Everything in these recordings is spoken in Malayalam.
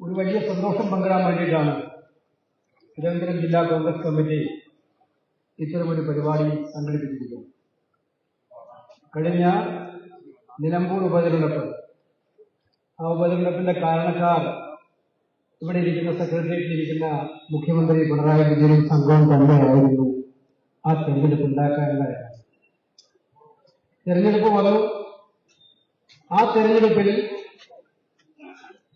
ഒരു വലിയ സന്തോഷം പങ്കിടാൻ വേണ്ടിയിട്ടാണ് തിരുവനന്തപുരം ജില്ലാ കോൺഗ്രസ് കമ്മിറ്റി ഇത്തരമൊരു പരിപാടി സംഘടിപ്പിച്ചിരിക്കുന്നത് കഴിഞ്ഞ നിലമ്പൂർ ഉപതെരഞ്ഞെടുപ്പ് ആ ഉപതെരഞ്ഞെടുപ്പിന്റെ കാരണക്കാർ ഇവിടെ ഇരിക്കുന്ന സെക്രട്ടേറിയറ്റിൽ ഇരിക്കുന്ന മുഖ്യമന്ത്രി പിണറായി വിജയനും സംഘവും തന്നെയായിരുന്നു ആ തെരഞ്ഞെടുപ്പ് ഉണ്ടാക്കാനുള്ള. തെരഞ്ഞെടുപ്പ് വന്നു ആ തെരഞ്ഞെടുപ്പിൽ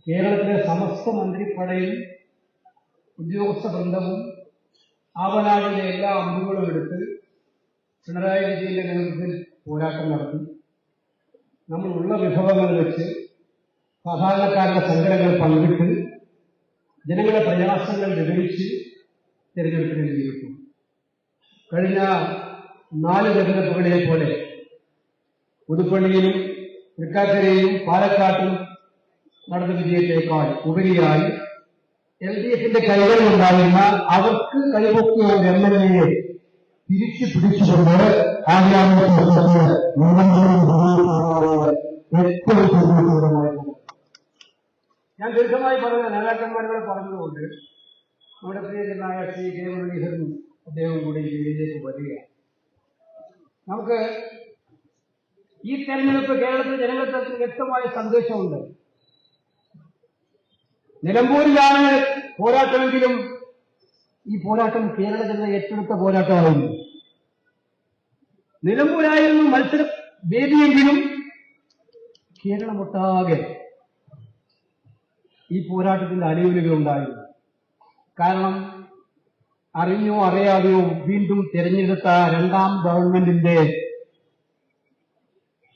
കേരളത്തിലെ സമസ്ത മന്ത്രിപ്പടയും ഉദ്യോഗസ്ഥ ബൃന്ദവും ആവനാടിലെ എല്ലാ അമ്പുകളും എടുത്ത് പിണറായി വിജയന്റെ നേതൃത്വത്തിൽ പോരാട്ടം നടത്തി. നമ്മൾ ഉള്ള വിഭവങ്ങൾ വെച്ച് സാധാരണക്കാരുടെ സങ്കടങ്ങൾ പങ്കിട്ട് ജനങ്ങളുടെ പ്രയാസങ്ങൾ വിവരിച്ച് തിരഞ്ഞെടുപ്പിനെ നേരിട്ടു കഴിഞ്ഞ നാല് തെരഞ്ഞെടുപ്പുകളെ പോലെ പുതുപ്പള്ളിയിലും തൃക്കാക്കരയിലും പാലക്കാട്ടും നടന്ന വിജയത്തേക്കാൾ ഉപരിയായി എൽ ഡി എഫിന്റെ കൈകളിലുണ്ടായിരുന്ന അവർക്ക് കൈപൊക്കിയ ഒരു എം എൽ എയെ തിരിച്ചു പിടിച്ചുകൊണ്ട് ഞാൻ ദീർഘമായി പറഞ്ഞ നേതാക്കന്മാരോട് പറഞ്ഞതുകൊണ്ട് നമ്മുടെ പ്രിയനായ ശ്രീ കെ മുരളീധരൻ അദ്ദേഹം കൂടി ഈ വരിക നമുക്ക് ഈ തെരഞ്ഞെടുപ്പ് കേരളത്തിലെ ജനങ്ങൾക്ക് വ്യക്തമായ സന്ദേശമുണ്ട്. നിലമ്പൂരിലാണ് പോരാട്ടമെങ്കിലും ഈ പോരാട്ടം കേരള ജനത ഏറ്റെടുത്ത പോരാട്ടമായിരുന്നു നിലമ്പൂരായിരുന്നു മത്സര വേദിയെങ്കിലും കേരളമൊട്ടാകെ ഈ പോരാട്ടത്തിന്റെ അനുകൂലികൾ ഉണ്ടായിരുന്നു കാരണം അറിഞ്ഞോ അറിയാതെയോ വീണ്ടും തിരഞ്ഞെടുത്ത രണ്ടാം ഗവൺമെന്റിന്റെ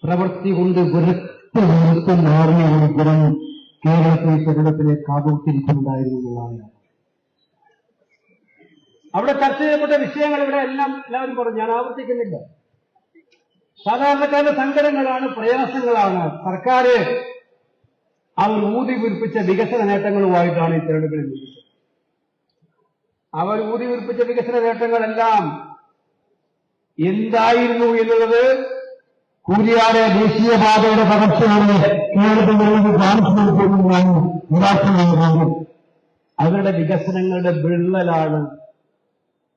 പ്രവൃത്തി കൊണ്ട് വെറുത്ത് വെറുത്ത് മാറിയ ഒരു ഗുണം കേരളത്തിലെ കാതോത്തിരിക്കുന്നുണ്ടായിരുന്നു എന്നുള്ളതാണ്. അവിടെ ചർച്ച ചെയ്യപ്പെട്ട വിഷയങ്ങൾ ഇവിടെ എല്ലാം എല്ലാവരും പറഞ്ഞു. ഞാൻ ആവർത്തിക്കുന്നില്ല. സാധാരണക്കാരുടെ സങ്കടങ്ങളാണ് പ്രയാസങ്ങളാണ്. സർക്കാർ അവർ ഊതി വീർപ്പിച്ച വികസന നേട്ടങ്ങളുമായിട്ടാണ് ഈ തെരഞ്ഞെടുപ്പിൽ നിൽക്കുന്നത് അവർ ഊതി വീർപ്പിച്ച വികസന നേട്ടങ്ങളെല്ലാം എന്തായിരുന്നു എന്നുള്ളത് കൂലിയാടെ ദേശീയപാതയുടെ പകർച്ചയാണ് കേരളത്തിൽ നിന്ന് കാണിച്ചു കൊടുക്കുന്നതാണ് അവരുടെ വികസനങ്ങളുടെ വിള്ളലാണ്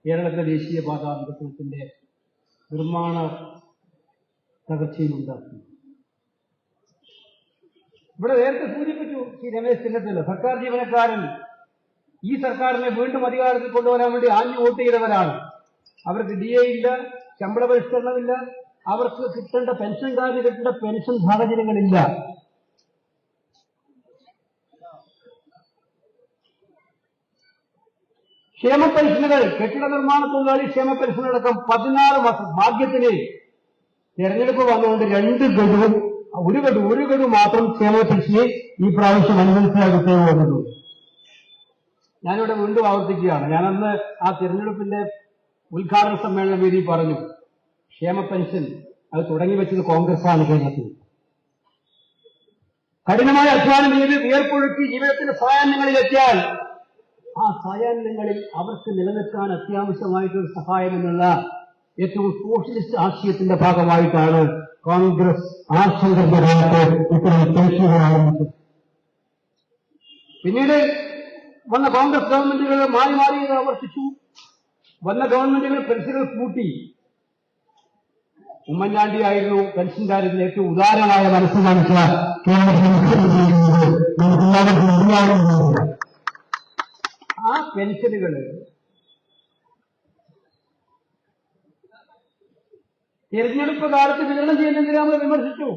കേരളത്തിലെ ദേശീയപാത വികസനത്തിന്റെ നിർമ്മാണ തകർച്ചയിലുണ്ടാക്കുന്നത്. ഇവിടെ നേരത്തെ സൂചിപ്പിച്ചു ശ്രീ രമേശ് ചെന്നിത്തല സർക്കാർ ജീവനക്കാരൻ ഈ സർക്കാരിനെ വീണ്ടും അധികാരത്തിൽ കൊണ്ടുവരാൻ വേണ്ടി ആഞ്ഞു വോട്ട് ചെയ്തവരാണ്. അവർക്ക് ഡി എ ഇല്ല ശമ്പള പരിഷ്കരണമില്ല അവർക്ക് കിട്ടേണ്ട പെൻഷൻകാരന് കിട്ടേണ്ട പെൻഷൻ സാഹചര്യങ്ങളില്ല. ക്ഷേമ പെൻഷനുകൾ കെട്ടിട നിർമ്മാണ തൊഴിലാളി ക്ഷേമ പെൻഷനടക്കം പതിനാറ് മാസം ഭാഗ്യത്തിന് തെരഞ്ഞെടുപ്പ് വന്നുകൊണ്ട് രണ്ട് ഗഡുവും ഒരു ഗഡു ഒരു ഗഡു മാത്രം ക്ഷേമ പെൻഷനെ ഈ പ്രാവശ്യം അനുവദിച്ചാകട്ടെ വന്നിട്ടുള്ളൂ ഞാനിവിടെ വീണ്ടും ആവർത്തിക്കുകയാണ്. ഞാനന്ന് ആ തിരഞ്ഞെടുപ്പിന്റെ ഉദ്ഘാടന സമ്മേളന വേദി പറഞ്ഞു. ക്ഷേമ പെൻഷൻ അത് തുടങ്ങി വെച്ചത് കോൺഗ്രസാണ് കേരളത്തിൽ. കഠിനമായ അധ്വാനം ചെയ്ത് വിയർപ്പൊഴുക്കി ജീവിതത്തിന്റെ സായാഹ്നങ്ങളിലെത്തിയാൽ ആ സായാഹ്നങ്ങളിൽ അവർക്ക് നിലനിൽക്കാൻ അത്യാവശ്യമായിട്ടൊരു സഹായം എന്നുള്ള ഏറ്റവും സോഷ്യലിസ്റ്റ് ആശയത്തിന്റെ ഭാഗമായിട്ടാണ് കോൺഗ്രസ് പിന്നീട് വന്ന കോൺഗ്രസ് ഗവൺമെന്റുകൾ മാറി മാറി ആവർത്തിച്ചു വന്ന ഗവൺമെന്റുകൾ പെൻഷനുകൾ കൂട്ടി ഉമ്മൻചാണ്ടിയായിരുന്നു പെൻഷൻകാരിൽ ഏറ്റവും ഉദാരമായ മനസ്സ് കാണിച്ച ആ പെൻഷനുകൾ തിരഞ്ഞെടുപ്പ് കാലത്ത് വിതരണം ചെയ്യുന്നതിനെ നമ്മൾ വിമർശിച്ചു.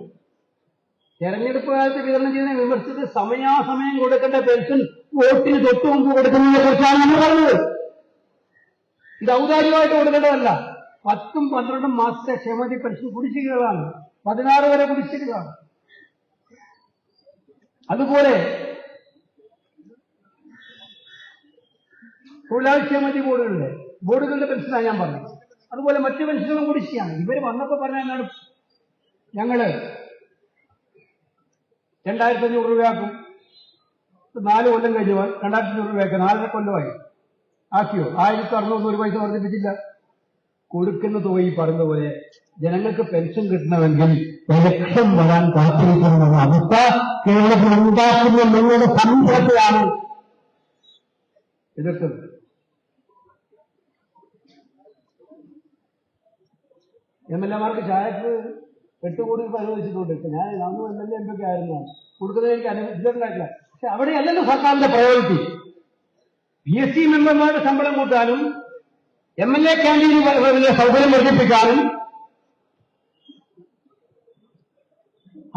തെരഞ്ഞെടുപ്പ് കാലത്ത് വിതരണം ചെയ്യുന്ന വിമർശിച്ച് സമയാസമയം കൊടുക്കേണ്ട പെൻഷൻ വോട്ടിന് തൊട്ടു മുമ്പ് കൊടുക്കുന്നതിനെ കുറിച്ചാണ് നമ്മൾ പറഞ്ഞത്. ഇത് ഔദാര്യമായിട്ട് കൊടുക്കേണ്ടതല്ല. പത്തും പന്ത്രണ്ടും മാസത്തെ ക്ഷേമതി പരിശു കുടിശ്ശികകളാണ്. പതിനാറ് വരെ കുടിശ്ശികകളാണ്. അതുപോലെ തൊഴിലാളി ക്ഷേമതി ബോർഡുകളുടെ ബോർഡുകളുടെ പെൻഷനാണ് ഞാൻ പറഞ്ഞത്. അതുപോലെ മറ്റു പെൻഷനുകളും കുടിശ്ശിയാണ് ഇവർ വന്നപ്പോ പറഞ്ഞ എന്നാണ് ഞങ്ങൾ രണ്ടായിരത്തി അഞ്ഞൂറ് രൂപയാക്കും. നാല് കൊല്ലം കഴിഞ്ഞു. രണ്ടായിരത്തി അഞ്ഞൂറ് രൂപയാക്കും നാലര കൊല്ലമായി. ആക്കിയോ? ആയിരത്തി അറുന്നൂറ് ഒരു പൈസ വർദ്ധിപ്പിച്ചില്ല. കൊടുക്കുന്ന തുക ഈ പറഞ്ഞ പോലെ ജനങ്ങൾക്ക് പെൻഷൻ കിട്ടണമെങ്കിൽ ലക്ഷം വരാൻ കാത്തിരിക്കുന്ന അവസ്ഥ കേരളത്തിൽ ഉണ്ടാക്കുന്ന നിങ്ങളുടെ സമൂഹത്തെയാണ് എതിർത്തത്. എം എൽ എമാർക്ക് ചായക്ക് എട്ട് കോടി രൂപ അനുവദിച്ചിട്ടുണ്ട് ഇപ്പൊ ഞാൻ അന്ന് എം എൽ എ എന്തൊക്കെ ആയിരുന്നു? കൊടുക്കുന്നത് എനിക്ക് അനുവദിച്ചിട്ടുണ്ടായിട്ടില്ല പക്ഷെ അവിടെയല്ലല്ലോ സർക്കാരിന്റെ പ്രയോറിറ്റി പി എസ് സി മെമ്പർമാരുടെ ശമ്പളം കൂട്ടാനും എം എൽ എ ക്യാന്റീന് സൗകര്യം വർദ്ധിപ്പിക്കാനും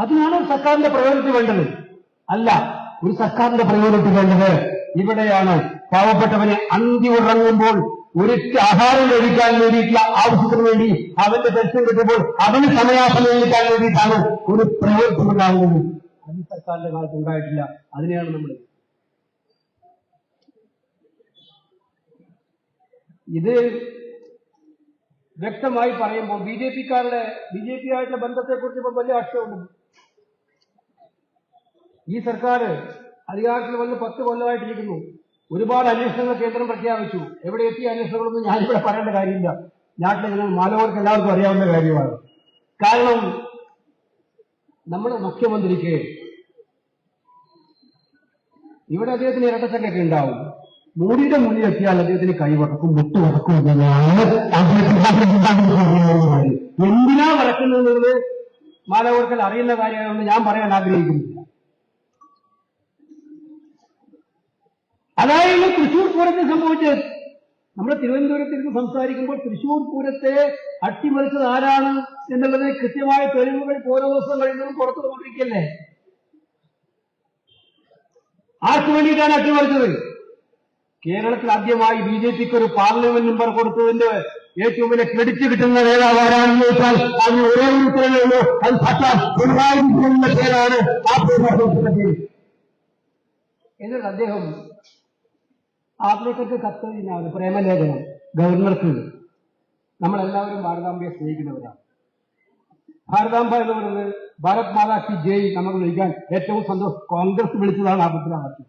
അതിനാണ് സർക്കാരിന്റെ പ്രയോറിറ്റി വേണ്ടത്. അല്ല ഒരു സർക്കാരിന്റെ പ്രയോറിറ്റി വേണ്ടത് ഇവിടെയാണ് പാവപ്പെട്ടവനെ അന്തി ഉറങ്ങുമ്പോൾ ഒരു ആഹാരം ലഭിക്കാൻ വേണ്ടിയിട്ടുള്ള ആവശ്യത്തിന് വേണ്ടി അവന്റെ ദർശനം കിട്ടുമ്പോൾ അവന് സമയാസം ലഭിക്കാൻ വേണ്ടിയിട്ടാണ് ഒരു പ്രയോജനം ഉണ്ടാകുന്നത്. അത് സർക്കാരിന്റെ കാലത്ത് ഉണ്ടായിട്ടില്ല. അതിനെയാണ് നമ്മൾ ഇത് വ്യക്തമായി പറയുമ്പോൾ ബി ജെ പിക്കാരുടെ ബി ജെ പി ആയിട്ടുള്ള ബന്ധത്തെക്കുറിച്ച് ഇപ്പം വലിയ ആക്ഷേപമുണ്ട് ഈ സർക്കാർ അധികാരത്തിൽ വന്ന് പത്ത് കൊല്ലമായിട്ടിരിക്കുന്നു. ഒരുപാട് അന്വേഷണങ്ങൾ കേന്ദ്രം പ്രഖ്യാപിച്ചു. എവിടെ എത്തിയ അന്വേഷണങ്ങളൊന്നും ഞാനിവിടെ പറയേണ്ട കാര്യമില്ല. നാട്ടിലെ ജനങ്ങൾ മാലവർക്ക് എല്ലാവർക്കും അറിയാവുന്ന കാര്യമാണ്. കാരണം നമ്മുടെ മുഖ്യമന്ത്രിക്ക് ഇവിടെ അദ്ദേഹത്തിന് ഇരട്ടച്ചക്കൊക്കെ ഉണ്ടാവും. മോഡിയുടെ മുന്നിൽ എത്തിയാൽ അദ്ദേഹത്തിന് കൈവറക്കും മുട്ട് വടക്കും എന്തിനാ വടക്കുന്നത് മാനവർക്കൽ അറിയുന്ന കാര്യമാണെന്ന് ഞാൻ പറയാൻ ആഗ്രഹിക്കുന്നില്ല. അതായിരുന്നു തൃശൂർ പൂരത്തിൽ സംഭവിച്ചത് നമ്മൾ തിരുവനന്തപുരത്തിരുന്ന് സംസാരിക്കുമ്പോൾ തൃശൂർ പൂരത്തെ അട്ടിമറിച്ചത് ആരാണ് എന്നുള്ളത് കൃത്യമായ തെളിവുകൾ ഓരോ ദിവസം കഴിയുന്നതും പുറത്തു കൊണ്ടിരിക്കല്ലേ ആർക്ക് വേണ്ടിയിട്ടാണ് അട്ടിമറിച്ചത്? കേരളത്തിൽ ആദ്യമായി ബി ജെ പിക്ക് ഒരു പാർലമെന്റ് മെമ്പർ കൊടുത്തതിന്റെ ഏറ്റവും വലിയ ക്രെഡിറ്റ് കിട്ടുന്ന നേതാവ് ആരാണെന്ന് ചോദിച്ചാൽ അതിന് ഒരേ ഒരു ഉത്തരവേ ഉള്ളൂ. അത് വിജയന്റെ പേരാണ് എന്നിട്ട് അദ്ദേഹം ആത്മീയർക്ക് കത്ത് കഴിഞ്ഞാൽ പ്രേമലേഖനം. ഗവർണർക്ക് നമ്മളെല്ലാവരും ഭാരതാംബയെ സ്നേഹിക്കുന്നവരാണ്. ഭാരതാംബ എന്ന് പറയുന്നത് ഭാരത് മാതാ കി ജയ് നമുക്ക് വിളിക്കാൻ ഏറ്റവും സന്തോഷം. കോൺഗ്രസ് വിളിച്ചതാണ് ആ മുദ്രാവാക്യം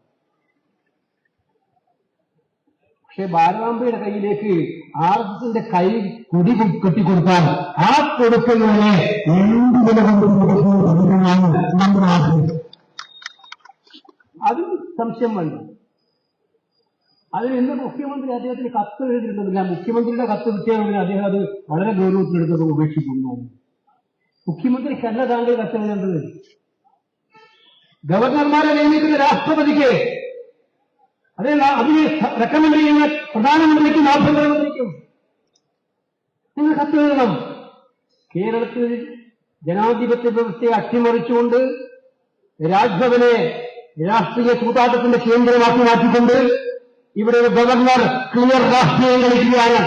പക്ഷെ ഭാരതാംബയുടെ കയ്യിലേക്ക് ആർ എസ് എസിന്റെ കൈ കുടി കെട്ടിക്കൊടുത്താൽ ആ കൊടുക്കുന്നതിനെ എന്ത് വില നമ്മുടെ ആഗ്രഹം. അതിന് സംശയം വേണ്ട. അതിന് ഇന്ന് മുഖ്യമന്ത്രി അദ്ദേഹത്തിന് കത്ത് എഴുതിയിട്ടുണ്ടെന്നില്ല മുഖ്യമന്ത്രിയുടെ കത്ത് കിട്ടിയാണെങ്കിൽ അദ്ദേഹം അത് വളരെ ഗൗരവത്തിലെടുത്തത് ഉപേക്ഷിക്കുന്നു. മുഖ്യമന്ത്രിക്കല്ല താങ്കൾ കത്ത് എഴുതേണ്ടത്. ഗവർണർമാരെ നിയമിക്കുന്ന രാഷ്ട്രപതിക്ക് അതേ അതിന് റെക്കമെൻഡ് ചെയ്യുന്ന പ്രധാനമന്ത്രിക്കും ആഭ്യന്തരമന്ത്രിക്കും നിങ്ങൾ കത്ത് എഴുതണം കേരളത്തിൽ ജനാധിപത്യ വ്യവസ്ഥയെ അട്ടിമറിച്ചുകൊണ്ട് രാജ്ഭവനെ രാഷ്ട്രീയ ചൂതാട്ടത്തിന്റെ കേന്ദ്രമാക്കി മാറ്റിക്കൊണ്ട് ഇവിടെ ഒരു ഗവർണർ ക്ലിയർ രാഷ്ട്രീയം കളിക്കുകയാണ്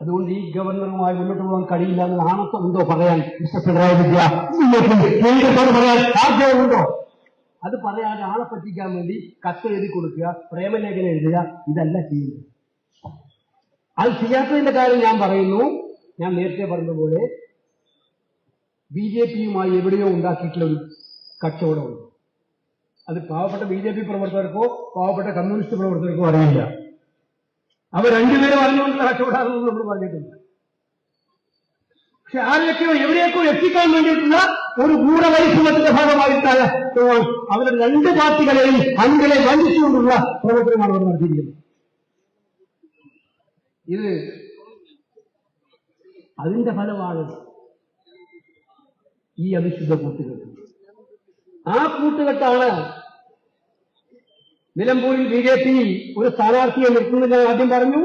അതുകൊണ്ട് ഈ ഗവർണറുമായി മുന്നോട്ട് പോകാൻ കഴിയില്ല എന്ന് ആണത്വം ഉണ്ടോ പറയാൻ? മിസ്റ്റർ പിണറായി വിദ്യ കേന്ദ്രത്തോട് പറയാൻ ആഗ്രഹമുണ്ടോ? അത് പറയാതെ ആളെ പറ്റിക്കാൻ വേണ്ടി കത്ത് എഴുതി കൊടുക്കുക പ്രേമലേഖനം എഴുതുക ഇതല്ല ചെയ്യുന്നത്. അത് ചെയ്യാത്തതിന്റെ കാര്യം ഞാൻ പറയുന്നു. ഞാൻ നേരത്തെ പറഞ്ഞതുപോലെ ബി ജെ പിയുമായി എവിടെയോ ഉണ്ടാക്കിയിട്ടുള്ള ഒരു കച്ചവടമുണ്ട്. അത് പാവപ്പെട്ട ബി ജെ പി പ്രവർത്തകർക്കോ പാവപ്പെട്ട കമ്മ്യൂണിസ്റ്റ് പ്രവർത്തകർക്കോ അറിയില്ല. അവർ രണ്ടുപേരും അറിഞ്ഞുകൊണ്ടുള്ള കച്ചവടമാണെന്ന് നമ്മൾ പറഞ്ഞിട്ടുണ്ട്. പക്ഷെ ആരെയൊക്കെയോ എവിടെയൊക്കെയോ എത്തിക്കാൻ വേണ്ടിയിട്ടുള്ള ഒരു ഗൂഢപരിശ്രമത്തിന്റെ ഭാഗമായിട്ടാണ് അവരുടെ രണ്ട് പാർട്ടികളെയും അണികളെ വഞ്ചിച്ചുകൊണ്ടുള്ള പ്രവർത്തനമാണ് അവർ നടത്തിയിരിക്കുന്നത്. ഇത് അതിന്റെ ഫലമാണ് ഈ അവിശുദ്ധ കൂട്ടുകെട്ട്. ആ കൂട്ടുകെട്ടാണ് നിലമ്പൂരിൽ ബി ജെ പി ഒരു സ്ഥാനാർത്ഥിയെ നിർത്തുന്നില്ല ആദ്യം പറഞ്ഞു.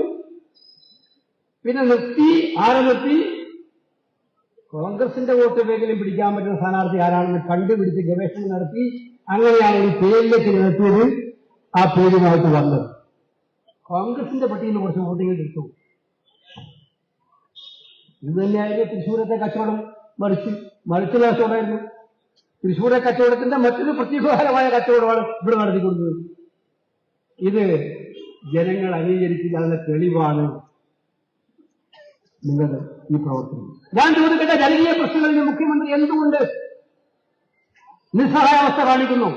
പിന്നെ നിർത്തി ആരെ നിർത്തി കോൺഗ്രസിന്റെ വോട്ട് വേഗം പിടിക്കാൻ പറ്റുന്ന സ്ഥാനാർത്ഥി ആരാണെന്ന് കണ്ടുപിടിച്ച് ഗവേഷണം നടത്തി അങ്ങനെയാണ് ഒരു പേരിലേക്ക് നിർത്തിയത് ആ പേരുമായിട്ട് വന്നത്. കോൺഗ്രസിന്റെ പട്ടികയിൽ കുറച്ച് വോട്ടുകൾ എടുത്തു ഇത് തന്നെയായിരുന്നു തൃശ്ശൂരത്തെ കച്ചവടം. മറിച്ച് മറിച്ചുള്ള കച്ചവടമായിരുന്നു തൃശ്ശൂരെ കച്ചവടത്തിന്റെ മറ്റൊരു പ്രത്യേകമായ കച്ചവടമാണ് ഇവിടെ നടത്തിക്കൊണ്ടത് ഇത് ജനങ്ങൾ അംഗീകരിക്കുന്നതിനുള്ള തെളിവാണ് നിങ്ങളുടെ ഈ പ്രവർത്തനം. ഞാൻ ചോദിക്കട്ടെ ജനകീയ പ്രശ്നങ്ങളിൽ മുഖ്യമന്ത്രി എന്തുകൊണ്ട് നിസ്സഹായാവസ്ഥ കാണിക്കുന്നു?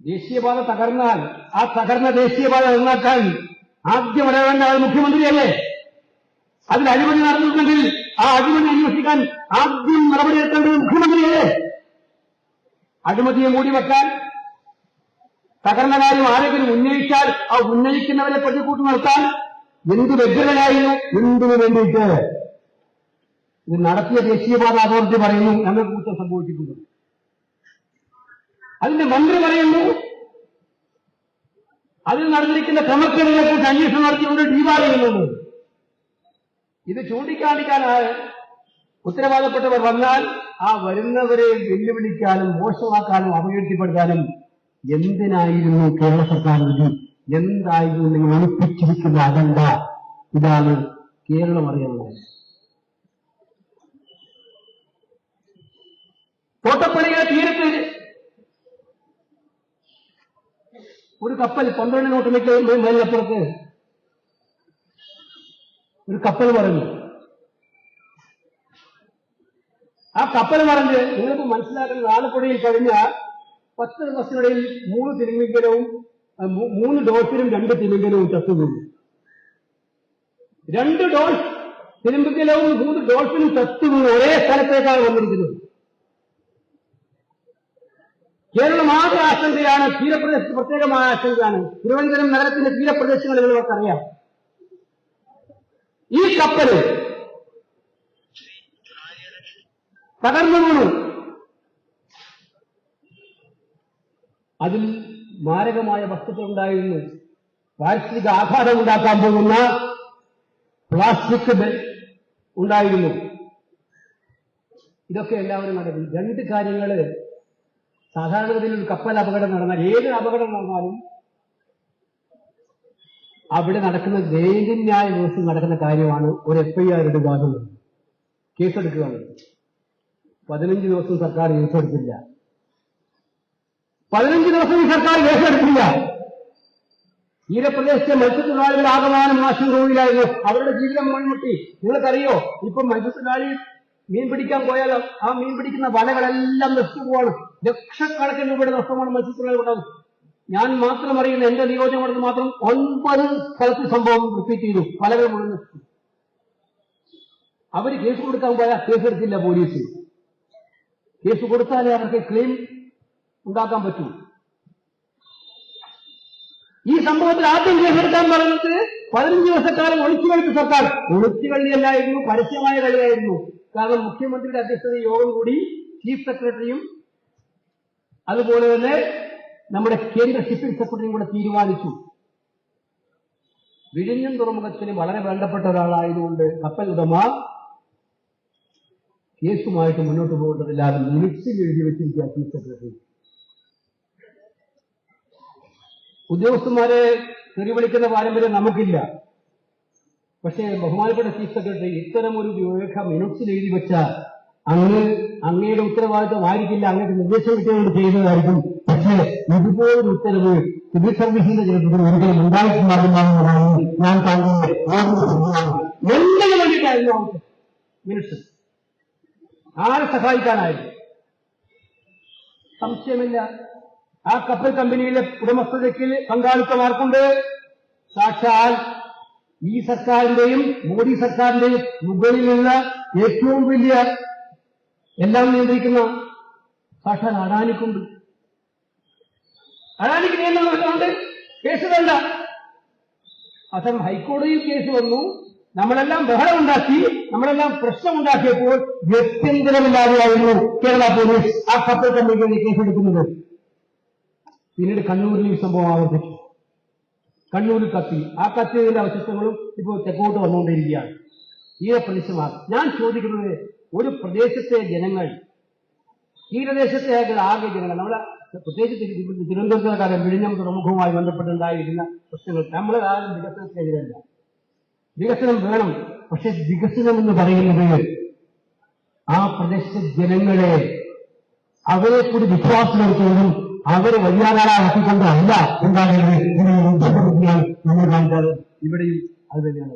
ദേശീയപാത തകർന്നാൽ ആ തകർന്ന ദേശീയപാത നന്നാക്കാൻ ആദ്യം ഇടവേണ്ട ആൾ മുഖ്യമന്ത്രിയല്ലേ? അതിൽ അഴിമതി നടന്നിട്ടുണ്ടെങ്കിൽ ആ അഴിമതി അന്വേഷിക്കാൻ ആദ്യം നടപടിയെടുക്കേണ്ടത് മുഖ്യമന്ത്രിയല്ലേ? അഴിമതിയെ മൂടി വെക്കാൻ തകർന്ന കാര്യം ആരെങ്കിലും ഉന്നയിച്ചാൽ ആ ഉന്നയിക്കുന്നവരെ പ്രതികൂട്ടി നിർത്താൻ എന്ത് വ്യഗ്രതയായിരുന്നു എന്തിനു വേണ്ടിയിട്ട്? ഇത് നടത്തിയ ദേശീയപാത അതോറിറ്റി പറയുന്നു ഞങ്ങൾക്ക് കുറ്റം സംഭവിച്ചിട്ടുണ്ട്. അതിന്റെ മന്ത്രി പറയുന്നു അതിൽ നടന്നിരിക്കുന്ന ക്രമക്കേടുകളെ കുറിച്ച് അന്വേഷണം നടത്തിക്കൊണ്ട് ഡീവാർ ഇത് ചൂണ്ടിക്കാണിക്കാനായ ഉത്തരവാദപ്പെട്ടവർ വന്നാൽ ആ വരുന്നവരെ വെല്ലുവിളിക്കാനും മോശമാക്കാനും അപകീർത്തിപ്പെടുത്താനും എന്തിനായിരുന്നു കേരള സർക്കാർ വിധി? എന്തായിരുന്നു നിങ്ങൾ ഒളിപ്പിച്ചിരിക്കുന്ന അജണ്ട? ഇതാണ് കേരളം അറിയുന്നത് തോട്ടപ്പള്ളിയുടെ തീരത്ത് ഒരു കപ്പൽ പന്ത്രണ്ട് നോട്ടിലേക്ക് മേലിനപ്പുറത്ത് ഒരു കപ്പൽ പറഞ്ഞു ആ കപ്പൽ പറഞ്ഞ് നിങ്ങൾക്ക് മനസ്സിലാക്കുന്നത് ആലപ്പുഴയിൽ കഴിഞ്ഞ പത്ത് ദിവസത്തിനിടയിൽ മൂന്ന് മൂ- മൂന്ന് ഡോൾഫിനും രണ്ട് തിമിങ്കലവും ചത്തുപോയി രണ്ട് ഡോസ് തിരുമ്പിക്കലവും മൂന്ന് ഡോൾഫിനും ചത്തുപോയി ഒരേ സ്ഥലത്തേക്കാണ് വന്നിരിക്കുന്നത്. കേരളം ആകെ ആശങ്കയാണ് തീരപ്രദേശത്ത് പ്രത്യേകമായ ആശങ്കയാണ്. തിരുവനന്തപുരം നഗരത്തിന്റെ തീരപ്രദേശങ്ങളിൽ നിങ്ങൾക്കറിയാം ഈ കപ്പൽ തകർന്നു അതിൽ മാരകമായ വസ്തുക്കൾ ഉണ്ടായിരുന്നു പാരിസ്ഥിതിക ആഘാതം ഉണ്ടാക്കാൻ പോകുന്ന പ്ലാസ്റ്റിക് ഉണ്ടായിരുന്നു. ഇതൊക്കെ എല്ലാവരും നടക്കും രണ്ട് കാര്യങ്ങൾ സാധാരണഗതിയിൽ ഒരു കപ്പൽ അപകടം നടന്നാൽ ഏത് അപകടം നടന്നാലും അവിടെ നടക്കുന്ന ദൈനന്യായ ദിവസം നടക്കുന്ന കാര്യമാണ് ഒരു എഫ് ഐ ആർ ഇടുക എന്നുള്ളത് കേസെടുക്കുക പതിനഞ്ച് ദിവസം സർക്കാർ കേസെടുത്തില്ല. പതിനഞ്ച് ദിവസം ഈ സർക്കാർ കേസെടുത്തില്ല തീരപ്രദേശത്തെ മത്സ്യത്തൊഴിലാളികൾ ആകമാനം നാശം റോഡിലായിരുന്നു അവരുടെ ജീവിതം മുൻമുട്ടി നിങ്ങൾക്കറിയോ? ഇപ്പം മത്സ്യത്തൊഴിലാളി മീൻ പിടിക്കാൻ പോയാൽ ആ മീൻ പിടിക്കുന്ന വലകളെല്ലാം നശിച്ചു പോവാണ്. ലക്ഷക്കണക്കിന് രൂപയുടെ നഷ്ടമാണ് മത്സ്യത്തൊഴിലാളികൾ ഞാൻ മാത്രം അറിയുന്ന എന്റെ നിയോജകമണ്ഡലത്തിൽ മാത്രം ഒൻപത് സ്ഥലത്ത് സംഭവം റിപ്പീറ്റ് ചെയ്തു. വലകൾ മുഴുവൻ അവർ കേസ് കൊടുക്കാൻ പോയാൽ കേസെടുത്തില്ല പോലീസ്. കേസ് കൊടുത്താലേ അവർക്ക് ക്ലെയിം ഉണ്ടാക്കാൻ പറ്റൂ. ഈ സംഭവത്തിൽ ആദ്യം കേസെടുക്കാൻ പറഞ്ഞത് പതിനഞ്ച് ദിവസക്കാലം ഒളിച്ചുകളിച്ച സർക്കാർ. ഒളിച്ചുകളിയല്ലായിരുന്നു പരസ്യമായ കളിയായിരുന്നു. കാരണം മുഖ്യമന്ത്രിയുടെ അധ്യക്ഷത യോഗം കൂടി ചീഫ് സെക്രട്ടറിയും അതുപോലെ തന്നെ നമ്മുടെ കേന്ദ്ര ഷിപ്പിംഗ് സെക്രട്ടറിയും കൂടെ തീരുമാനിച്ചു. വിഴിഞ്ഞം തുറമുഖത്തിന് വളരെ വേണ്ടപ്പെട്ട ഒരാളായതുകൊണ്ട് കപ്പൽ ഉടമ കേസുമായിട്ട് മുന്നോട്ട് പോകേണ്ടതില്ലാതെ മിനിറ്റ്സിൽ എഴുതി വെച്ചിരിക്കുക ചീഫ് സെക്രട്ടറി. ഉദ്യോഗസ്ഥന്മാരെ തെറി വിളിക്കുന്ന പാരമ്പര്യം നമുക്കില്ല. പക്ഷേ ബഹുമാനപ്പെട്ട ചീഫ് സെക്രട്ടറി ഇത്തരം ഒരു രേഖ മിനിറ്റ്സിൽ എഴുതി വെച്ച അങ്ങ് അങ്ങയുടെ ഉത്തരവാദിത്വം ആയിരിക്കില്ല അങ്ങയുടെ നിർദ്ദേശം കിട്ടിയതുകൊണ്ട് ചെയ്യുന്നതായിരിക്കും പക്ഷേ ഇതുപോലൊരു ഉത്തരവ് സിവിൽ സർവീസിന്റെ ചരിത്രത്തിൽ ഒരിക്കലും ഉണ്ടായിട്ടുണ്ടാകുന്നതാണ് ഞാൻ താങ്കളുടെ എന്തിനു ആരെ സഹായിക്കാനായിരുന്നു സംശയമില്ല. ആ കപ്പൽ കമ്പനിയിലെ ഉടമസ്ഥതയ്ക്ക് പങ്കാളിത്തം ആർക്കുണ്ട് സാക്ഷാൽ ഈ സർക്കാരിന്റെയും മോദി സർക്കാരിന്റെയും മുകളിലുള്ള ഏറ്റവും വലിയ എല്ലാം നിയന്ത്രിക്കുന്ന സാക്ഷാൽ അഡാനിക്കുണ്ട്. അഡാനിക്ക് നിയന്ത്രണമുണ്ട് കേസ് വേണ്ട. അസം ഹൈക്കോടതിയിൽ കേസ് വന്നു. നമ്മളെല്ലാം ബഹളം ഉണ്ടാക്കി. നമ്മളെല്ലാം പ്രശ്നം ഉണ്ടാക്കിയപ്പോൾ ഗത്യന്തരമില്ലാതെയായിരുന്നു കേരള പോലീസ് ആ കപ്പൽ കമ്പനിക്ക് കേസെടുക്കുന്നത്. പിന്നീട് കണ്ണൂരിൽ ഈ സംഭവം ആവർത്തിച്ചു. കണ്ണൂരിൽ കത്തി. ആ കത്തിയതിന്റെ അവശിഷ്ടങ്ങളും ഇപ്പോൾ തെക്കോട്ട് വന്നുകൊണ്ടിരിക്കുകയാണ് തീരപ്രദേശമാണ് ഞാൻ ചോദിക്കുന്നത് ഒരു പ്രദേശത്തെ ജനങ്ങൾ തീരദേശത്തെ ആകെ ജനങ്ങൾ നമ്മളെ പ്രത്യേകിച്ച് തിരു- തിരുവനന്തപുരത്തുകാരൻ വിഴിഞ്ഞം തുറമുഖവുമായി ബന്ധപ്പെട്ടുണ്ടായിരുന്ന പ്രശ്നങ്ങൾ നമ്മളെ ആരും വികസനത്തിനെതിരല്ല വികസനം വേണം പക്ഷെ വികസനം എന്ന് പറയുന്നത് ആ പ്രദേശത്തെ ജനങ്ങളെ അവരെ കൂടി വിശ്വാസമെടുത്തുകൊണ്ടും അവരെ വഴിയാകാരാക്കിക്കൊണ്ട് അല്ല ഉണ്ടാകേണ്ടത് ഇതിനെ ഉദ്ദേശപ്പെടുത്തിയാണ് നമ്മൾ കാണിച്ചത് ഇവിടെയും അത് തന്നെയാണ്.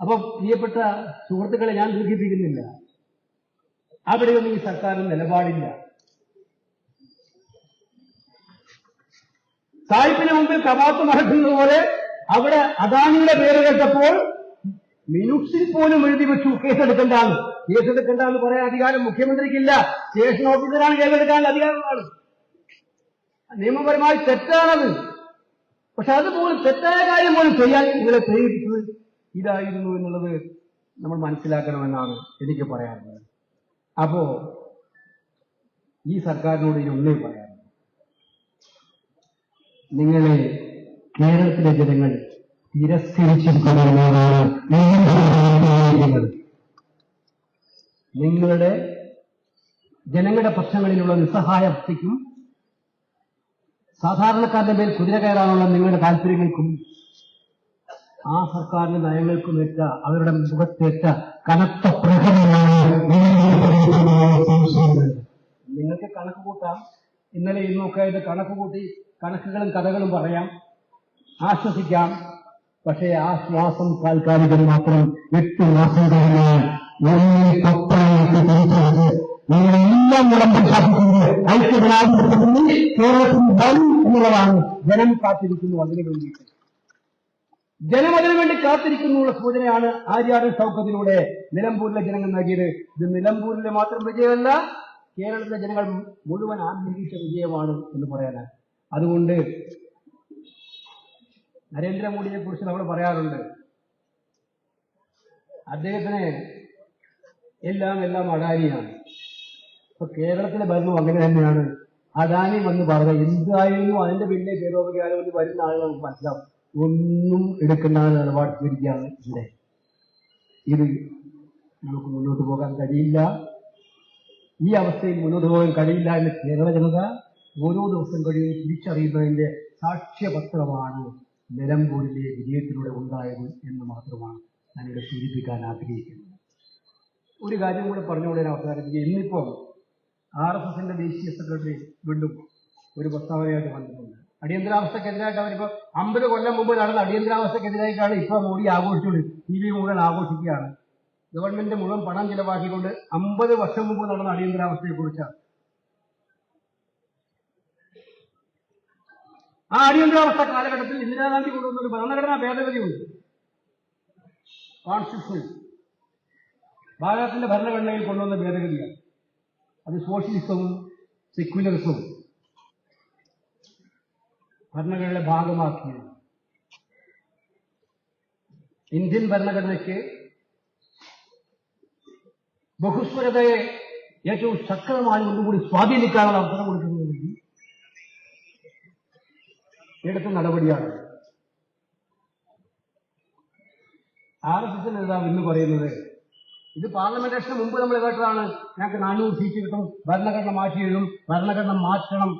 അപ്പൊ പ്രിയപ്പെട്ട സുഹൃത്തുക്കളെ ഞാൻ ദുഃഖിപ്പിക്കുന്നില്ല അവിടെയൊന്നും ഈ സർക്കാരിന് നിലപാടില്ല. സായിപ്പിന് മുമ്പിൽ കവാത്ത് മറക്കുന്നത് പോലെ അവിടെ അദാനിയുടെ പേര് കേട്ടപ്പോൾ മിനുസിൽ പോലും എഴുതി വെച്ചു കേസെടുക്കണ്ടാന്ന് കേസെടുക്കണ്ടെന്ന് പറയാൻ അധികാരം? മുഖ്യമന്ത്രിക്കില്ല. സ്റ്റേഷൻ ഓഫീസറാണ് കേസെടുക്കാനുള്ള അധികാരമാണ് നിയമപരമായി തെറ്റാണത്. പക്ഷെ അതുപോലും തെറ്റായ കാര്യം പോലും ചെയ്യാൻ നിങ്ങളെ പ്രേരിപ്പിച്ചത് ഇതായിരുന്നു എന്നുള്ളത് നമ്മൾ മനസ്സിലാക്കണമെന്നാണ് എനിക്ക് പറയാറുള്ളത് അപ്പോ ഈ സർക്കാരിനോട് ഇനി ഒന്നേ പറയാം നിങ്ങളെ കേരളത്തിലെ ജനങ്ങൾ തിരസ്കരിച്ചിരിക്കുന്നതിനോടാണ് നിങ്ങൾ നിങ്ങളുടെ ജനങ്ങളുടെ പ്രശ്നങ്ങളിലുള്ള നിസ്സഹായാവസ്ഥയ്ക്കും സാധാരണക്കാരുടെ മേൽ കുതിര കയറാനുള്ള നിങ്ങളുടെ താല്പര്യങ്ങൾക്കും ആ സർക്കാരിന്റെ നയങ്ങൾക്കും ഏറ്റ അവരുടെ മുഖത്തേറ്റ കനത്ത നിങ്ങൾക്ക് കണക്ക് കൂട്ടാം. ഇന്നലെ ഇന്നൊക്കെ ആയിട്ട് കണക്ക് കൂട്ടി കണക്കുകളും കഥകളും പറയാം. ആശ്വസിക്കാം. പക്ഷേ ആശ്വാസം ശ്വാസം താൽക്കാലികം മാത്രം എട്ട് മാസം കഴിഞ്ഞാൽ ഒന്നിൽ പത്തായിട്ട് തിരിച്ചറിഞ്ഞ് നിങ്ങളെല്ലാം കൂടെ പ്രഖ്യാപിക്കുന്നത് ഐക്യജനാധിപത്യത്തിന് കേരളത്തിന് വരും എന്നുള്ളതാണ് ജനം കാത്തിരിക്കുന്നു അതിനു വേണ്ടിയിട്ട്. ജനം അതിനു വേണ്ടി കാത്തിരിക്കുന്നുള്ള സൂചനയാണ് ആര്യാട് സൗഖ്യത്തിലൂടെ നിലമ്പൂരിലെ ജനങ്ങൾ നൽകിയത്. ഇത് നിലമ്പൂരിലെ മാത്രം വിജയമല്ല കേരളത്തിലെ ജനങ്ങൾ മുഴുവൻ ആഗ്രഹിച്ച വിജയമാണ് എന്ന് പറയാനാണ്. അതുകൊണ്ട് നരേന്ദ്രമോദിയെ കുറിച്ച് നമ്മൾ പറയാറുണ്ട്. അദ്ദേഹത്തിന് എല്ലാം എല്ലാം അഡാനിയാണ്. ഇപ്പൊ കേരളത്തിലെ ഭരണം അങ്ങനെ തന്നെയാണ്. അദാനി വന്ന് പറഞ്ഞ എന്തായാലും അതിന്റെ പിന്നെ പേരോപകാരം എന്ന് വരുന്ന ആളുകൾക്ക് മനസ്സിലാവും. ഒന്നും എടുക്കേണ്ട നിലപാട് സ്വീകരിക്കുകയാണ് ഇവിടെ. ഇത് നമുക്ക് മുന്നോട്ട് പോകാൻ കഴിയില്ല. ഈ അവസ്ഥയിൽ മുന്നോട്ട് പോകാൻ കഴിയില്ല എന്ന് കേരള ജനത ഓരോ ദിവസം കഴിയും തിരിച്ചറിയുന്നതിന്റെ സാക്ഷ്യപത്രമാണ് നിലമ്പൂരിലെ വിജയത്തിലൂടെ ഉണ്ടായത് എന്ന് മാത്രമാണ് ഞാനിവിടെ സൂചിപ്പിക്കാൻ ആഗ്രഹിക്കുന്നത്. ഒരു കാര്യം കൂടെ പറഞ്ഞുകൊണ്ട് ഞാൻ അവസാനിപ്പിക്കുക ഇന്നിപ്പം ആർ എസ് എസിന്റെ ദേശീയ സെക്രട്ടറി വീണ്ടും ഒരു പ്രസ്താവനയായിട്ട് വന്നിട്ടുണ്ട്. അടിയന്തരാവസ്ഥക്കെതിരായിട്ട് അവരിപ്പോ അമ്പത് കൊല്ലം മുമ്പ് നടന്ന അടിയന്തരാവസ്ഥക്കെതിരായിട്ടാണ് ഇപ്പൊ മോഡി ആഘോഷിച്ചുകൊണ്ട് ടി വി മുഴുവൻ ആഘോഷിക്കുകയാണ്. ഗവൺമെന്റ് മുഴുവൻ പണം ചിലവാക്കിക്കൊണ്ട് അമ്പത് വർഷം മുമ്പ് നടന്ന അടിയന്തരാവസ്ഥയെ കുറിച്ചാണ് ആ അടിയന്തരാവസ്ഥ കാലഘട്ടത്തിൽ ഇന്ദിരാഗാന്ധി കൊണ്ടുവന്ന ഒരു ഭരണഘടനാ ഭേദഗതിയുണ്ട്. കോൺസ്റ്റിറ്റ്യൂഷൻ ഭാരതത്തിന്റെ ഭരണഘടനയിൽ കൊണ്ടുവന്ന ഭേദഗതിയാണ്. അത് സോഷ്യലിസവും സെക്യുലറിസവും ഭരണഘടനയുടെ ഭാഗമാക്കിയത്. ഇന്ത്യൻ ഭരണഘടനയ്ക്ക് ബഹുസ്വരതയെ ഏറ്റവും ശക്തമായി ഒന്നുകൂടി സ്വാധീനിക്കാനുള്ള അവസരം കൊടുക്കുന്നതിന് എടുത്ത നടപടിയാണ്. ആർ എസ് എസ് നേതാവ് ഇന്ന് പറയുന്നത് ഇത് പാർലമെന്റേഷന് മുമ്പ് നമ്മൾ കേട്ടതാണ്. ഞങ്ങൾക്ക് നാനൂറ് സീറ്റ് കിട്ടും. ഭരണഘടന മാറ്റി എഴുതും ഭരണഘടന മാറ്റണം.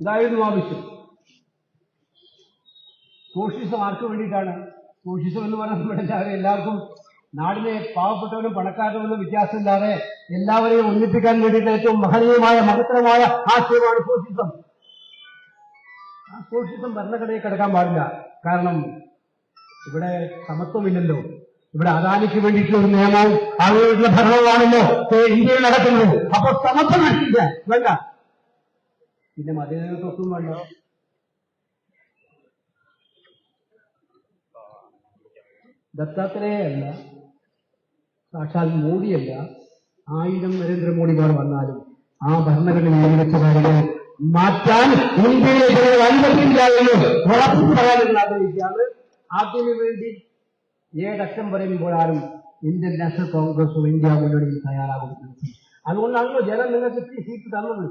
ഇതായിരുന്നു ആവശ്യം സോഷ്യലിസം ആർക്ക് വേണ്ടിയിട്ടാണ്? സോഷ്യലിസം എന്ന് പറഞ്ഞാൽ എല്ലാവർക്കും നാടിനെ പാവപ്പെട്ടവരും പണക്കാരനും വ്യത്യാസമില്ലാതെ എല്ലാവരെയും ഒന്നിപ്പിക്കാൻ വേണ്ടിയിട്ട് ഏറ്റവും മഹനീയമായ മഹത്തരമായ ആശയമാണ് സോഷ്യലിസം. ആ സോഷ്യലിസം ഭരണഘടനയിൽ കിടക്കാൻ പാടില്ല. കാരണം ഇവിടെ സമത്വമില്ലല്ലോ. ഇവിടെ അദാനിക്ക് വേണ്ടിയിട്ടുള്ള ഒരു നിയമവും ആളുകളുടെ ഭരണവുമാണല്ലോ ഇന്ത്യയിൽ നടക്കുന്നത് അപ്പൊ സമത്വം നടക്കില്ല വേണ്ട. പിന്നെ മതേതരത്വത്വം വേണ്ട? ദത്താത്രേയല്ല. സാക്ഷാൽ മോദിയല്ല. ആയിരം നരേന്ദ്രമോദിമാർ വന്നാലും ആ ഭരണഘടന നിയമിച്ച കാര്യങ്ങൾ മാറ്റാൻ ഇന്ത്യയിലെ ജനങ്ങൾ അനുവദിക്കില്ല എന്ന് ഉറപ്പ് പറയാനുള്ള ആഗ്രഹിക്കുകയാണ്. അതിനു വേണ്ടി ഏഴക്ഷം പറയുമ്പോഴാലും ഇന്ത്യൻ നാഷണൽ കോൺഗ്രസും ഇന്ത്യ മുന്നണിയും തയ്യാറാകും അതുകൊണ്ടാണല്ലോ ജനം നിങ്ങൾക്ക് ഇത്തിരി സീറ്റ് തന്നത്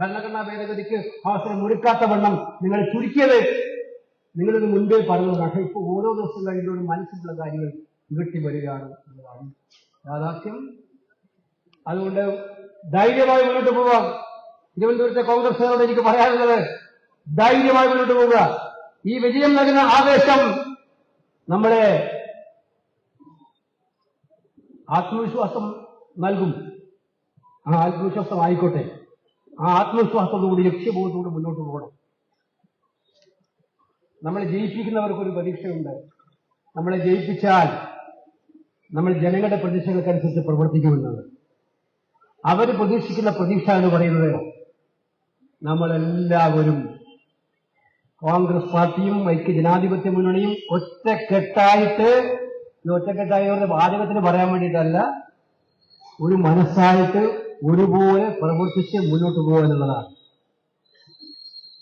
ഭരണഘടനാ ഭേദഗതിക്ക് അവസരം ഒരുക്കാത്ത വണ്ണം നിങ്ങൾ ചുരുക്കിയത് നിങ്ങളിത് മുൻപേ പറഞ്ഞു. പക്ഷേ ഇപ്പോൾ ഓരോ ദിവസം കഴിയുമ്പോഴും മനസ്സിലുള്ള കാര്യങ്ങൾ ഇരട്ടി വരികയാണ് എന്നതാണ് യാഥാർത്ഥ്യം. അതുകൊണ്ട് ധൈര്യമായി മുന്നോട്ട് പോവാം തിരുവനന്തപുരത്തെ കോൺഗ്രസ്സുകാരോട് എനിക്ക് പറയാനുള്ളത് ധൈര്യമായി മുന്നോട്ട് പോവുക. ഈ വിജയം നൽകുന്ന ആവേശം നമ്മളെ ആത്മവിശ്വാസം നൽകും. ആ ആത്മവിശ്വാസം ആയിക്കോട്ടെ. ആ ആത്മവിശ്വാസത്തോടുകൂടി ലക്ഷ്യബോധത്തോടെ മുന്നോട്ട് പോകണം. നമ്മളെ ജയിപ്പിക്കുന്നവർക്കൊരു പ്രതീക്ഷയുണ്ട് നമ്മളെ ജയിപ്പിച്ചാൽ നമ്മൾ ജനങ്ങളുടെ പ്രതീക്ഷകൾക്കനുസരിച്ച് പ്രവർത്തിക്കുമെന്നത് അവർ പ്രതീക്ഷിക്കുന്ന പ്രതീക്ഷ എന്ന് പറയുന്നത്. നമ്മളെല്ലാവരും കോൺഗ്രസ് പാർട്ടിയും ഐക്യ ജനാധിപത്യ മുന്നണിയും ഒറ്റക്കെട്ടായിട്ട് ഈ ഒറ്റക്കെട്ടായവരുടെ വാചകത്തിന് പറയാൻ വേണ്ടിയിട്ടല്ല ഒരു മനസ്സായിട്ട് ഒരുപോലെ പ്രവർത്തിച്ച് മുന്നോട്ട് പോകുക എന്നുള്ളതാണ്.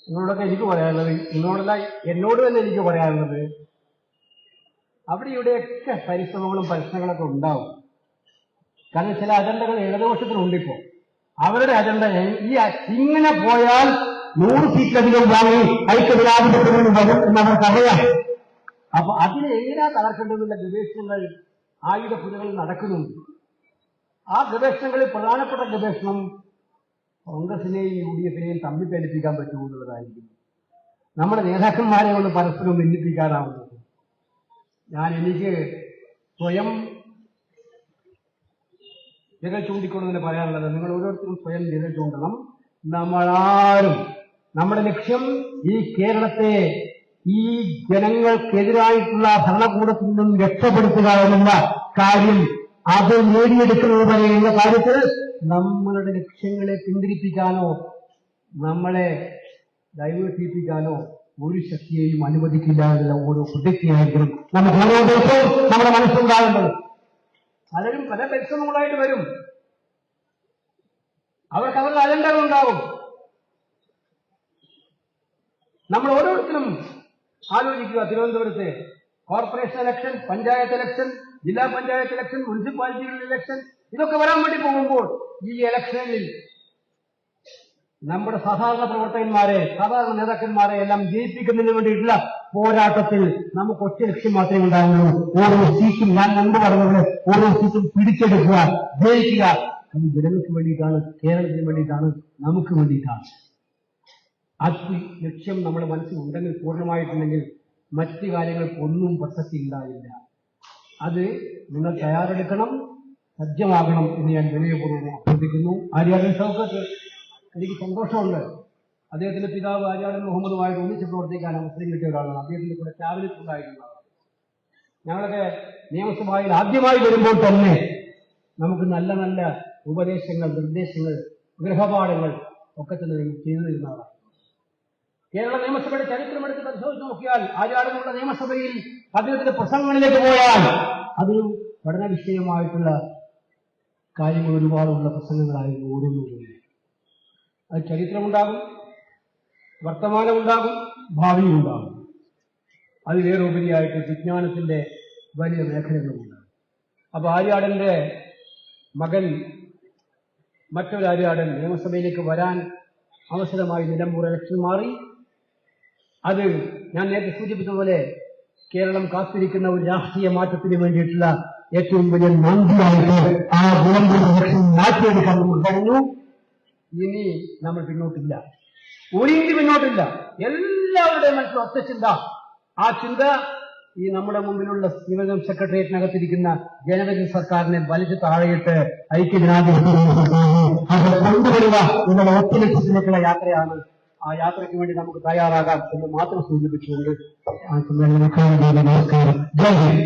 നിങ്ങളോടൊക്കെ എനിക്ക് പറയാനുള്ളത് നിങ്ങളോടല്ല എന്നോട് തന്നെ എനിക്ക് പറയാനുള്ളത് അവിടെ ഇവിടെയൊക്കെ പരിശ്രമങ്ങളും പരിശ്രമങ്ങളൊക്കെ ഉണ്ടാവും. കാരണം ചില അജണ്ടകൾ ഇടതുപക്ഷത്തിനുണ്ട് ഇപ്പോ അവരുടെ അജണ്ട ഈ ഇങ്ങനെ പോയാൽ നൂറ് സീറ്റിലധികം വാങ്ങി ഐക്യജനാധിപത്യത്തിൽ വരും എന്നവർക്ക് അവർക്കറിയാം അപ്പൊ അതിനെ എങ്ങനെയാ തകർക്കേണ്ടതെന്നുള്ള ഗവേഷണങ്ങൾ ആയുധപുരകളിൽ നടക്കുന്നുണ്ട്. ആ ഗവേഷണങ്ങളിൽ പ്രധാനപ്പെട്ട ഗവേഷണം കോൺഗ്രസിനെയും യു ഡി എഫിനെയും തമ്മിൽ പേടിപ്പിക്കാൻ പറ്റുമെന്നുള്ളതായിരിക്കും നമ്മുടെ നേതാക്കന്മാരെ ഒന്ന് പരസ്പരം ഭിന്നിപ്പിക്കാനാവുന്നത് ഞാൻ എനിക്ക് സ്വയം വിരൽ ചൂണ്ടിക്കൊണ്ടതിന് പറയാനുള്ളത് നിങ്ങൾ ഓരോരുത്തരും സ്വയം വിരൽ ചൂണ്ടണം. നമ്മളാരും നമ്മുടെ ലക്ഷ്യം ഈ കേരളത്തെ ഈ ജനങ്ങൾക്കെതിരായിട്ടുള്ള ഭരണകൂടത്തിൽ നിന്നും രക്ഷപ്പെടുത്തുക എന്നുള്ള കാര്യം അത് നേടിയെടുക്കുന്നത് വരെയുള്ള കാര്യത്തിൽ നമ്മളുടെ ലക്ഷ്യങ്ങളെ പിന്തിരിപ്പിക്കാനോ നമ്മളെ ചെയ്യിപ്പിക്കാനോ ഒരു ശക്തിയെയും അനുവദിക്കില്ല എന്നുള്ള ഓരോ പ്രതിജ്ഞയായിരിക്കണം നമുക്ക് ഓരോ ദിവസവും നമ്മുടെ മനസ്സുണ്ടാകേണ്ടത് പലരും പല പരിശ്രമങ്ങളായിട്ട് വരും. അവർക്ക് അവരുടെ അജണ്ടകൾ ഉണ്ടാവും നമ്മൾ ഓരോരുത്തരും ആലോചിക്കുക തിരുവനന്തപുരത്തെ. കോർപ്പറേഷൻ ഇലക്ഷൻ പഞ്ചായത്ത് ഇലക്ഷൻ ജില്ലാ പഞ്ചായത്ത് ഇലക്ഷൻ മുനിസിപ്പാലിറ്റികളുടെ ഇലക്ഷൻ ഇതൊക്കെ വരാൻ വേണ്ടി പോകുമ്പോൾ ഈ ഇലക്ഷനിൽ നമ്മുടെ സാധാരണ പ്രവർത്തകന്മാരെ സാധാരണ നേതാക്കന്മാരെ എല്ലാം ജയിപ്പിക്കുന്നതിന് വേണ്ടിയിട്ടുള്ള പോരാട്ടത്തിൽ നമുക്ക് ഒറ്റ ലക്ഷ്യം മാത്രമേ ഉണ്ടാവുള്ളൂ ഓരോ സീറ്റും ഞാൻ മുമ്പ് പറഞ്ഞത് ഓരോ സീറ്റും പിടിച്ചെടുക്കുക ജയിക്കുക. അത് ജനങ്ങൾക്ക് വേണ്ടിയിട്ടാണ് കേരളത്തിന് വേണ്ടിയിട്ടാണ് നമുക്ക് വേണ്ടിയിട്ടാണ്. അത് ലക്ഷ്യം നമ്മുടെ മനസ്സിൽ ഉണ്ടെങ്കിൽ പൂർണമായിട്ടുണ്ടെങ്കിൽ മറ്റു കാര്യങ്ങൾക്ക് ഒന്നും പ്രസക്തി ഉണ്ടാവില്ല അത് നിങ്ങൾ തയ്യാറെടുക്കണം സജ്ജമാകണം എന്ന് ഞാൻ വിനയപൂർവം അഭ്യർത്ഥിക്കുന്നു. ആര്യാടൻ ഷൗക്കത്ത് എനിക്ക് സന്തോഷമുണ്ട്. അദ്ദേഹത്തിന്റെ പിതാവ് ആര്യാടൻ മുഹമ്മദുമായിട്ട് ഒന്നിച്ച് പ്രവർത്തിക്കാൻ അവസരം കിട്ടിയ ഒരാളാണ്. അദ്ദേഹത്തിന്റെ കൂടെ ക്യാബിനറ്റ് ഉണ്ടായിരുന്നതാണ് ഞങ്ങളൊക്കെ നിയമസഭയിൽ ആദ്യമായി വരുമ്പോൾ തന്നെ നമുക്ക് നല്ല നല്ല ഉപദേശങ്ങൾ നിർദ്ദേശങ്ങൾ ഗൃഹപാഠങ്ങൾ ഒക്കെ തന്നെ ചെയ്തു തരുന്നതാണ് കേരള നിയമസഭയുടെ ചരിത്രമെടുത്ത് പരിശോധിച്ച് നോക്കിയാൽ ആചാരമുള്ള നിയമസഭയിൽ അദ്ദേഹത്തിന്റെ പ്രസംഗങ്ങളിലേക്ക് പോയാൽ അത് പഠന വിഷയമായിട്ടുള്ള കാര്യങ്ങൾ ഒരുപാടുള്ള പ്രസംഗങ്ങളായിരുന്നു ഓരോന്നും അത് ചരിത്രമുണ്ടാകും വർത്തമാനമുണ്ടാകും ഭാവിയുണ്ടാകും അതിലേറെ ഉപരിയായിട്ട് വിജ്ഞാനത്തിന്റെ വലിയ മേഖലകളുമുണ്ട്. അപ്പൊ ആര്യാടന്റെ മകൻ മറ്റൊരു ആര്യാടൻ നിയമസഭയിലേക്ക് വരാൻ അവസരമായി നിലമ്പൂർ ഇലക്ഷൻ മാറി. അത് ഞാൻ നേരത്തെ സൂചിപ്പിച്ചതുപോലെ കേരളം കാത്തിരിക്കുന്ന ഒരു രാഷ്ട്രീയ മാറ്റത്തിന് വേണ്ടിയിട്ടുള്ള ഏറ്റവും വലിയ നന്ദിയായിട്ട് ആ മാറ്റിയെടുക്കാൻ നമ്മൾ ഇനി നമ്മൾ പിന്നോട്ടില്ല. ഒരിഞ്ച് പിന്നോട്ടില്ല. എല്ലാവരുടെയും മനസ്സിൽ ഒറ്റ ചിന്ത. ആ ചിന്ത ഈ നമ്മുടെ മുമ്പിലുള്ള നിയമം സെക്രട്ടേറിയറ്റിനകത്തിരിക്കുന്ന ജനവരി സർക്കാരിനെ വലിച്ചു താഴെയിട്ട് ഐക്യജനാധിപത്യം കൊണ്ടുവരിക എന്നുള്ള ഒറ്റ ലക്ഷ്യത്തിലേക്കുള്ള യാത്രയാണ് ആ യാത്രയ്ക്ക് വേണ്ടി നമുക്ക് തയ്യാറാകാം എന്ന് മാത്രം സൂചിപ്പിച്ചുകൊണ്ട്. നമസ്കാരം ജയ് ഹിന്ദ്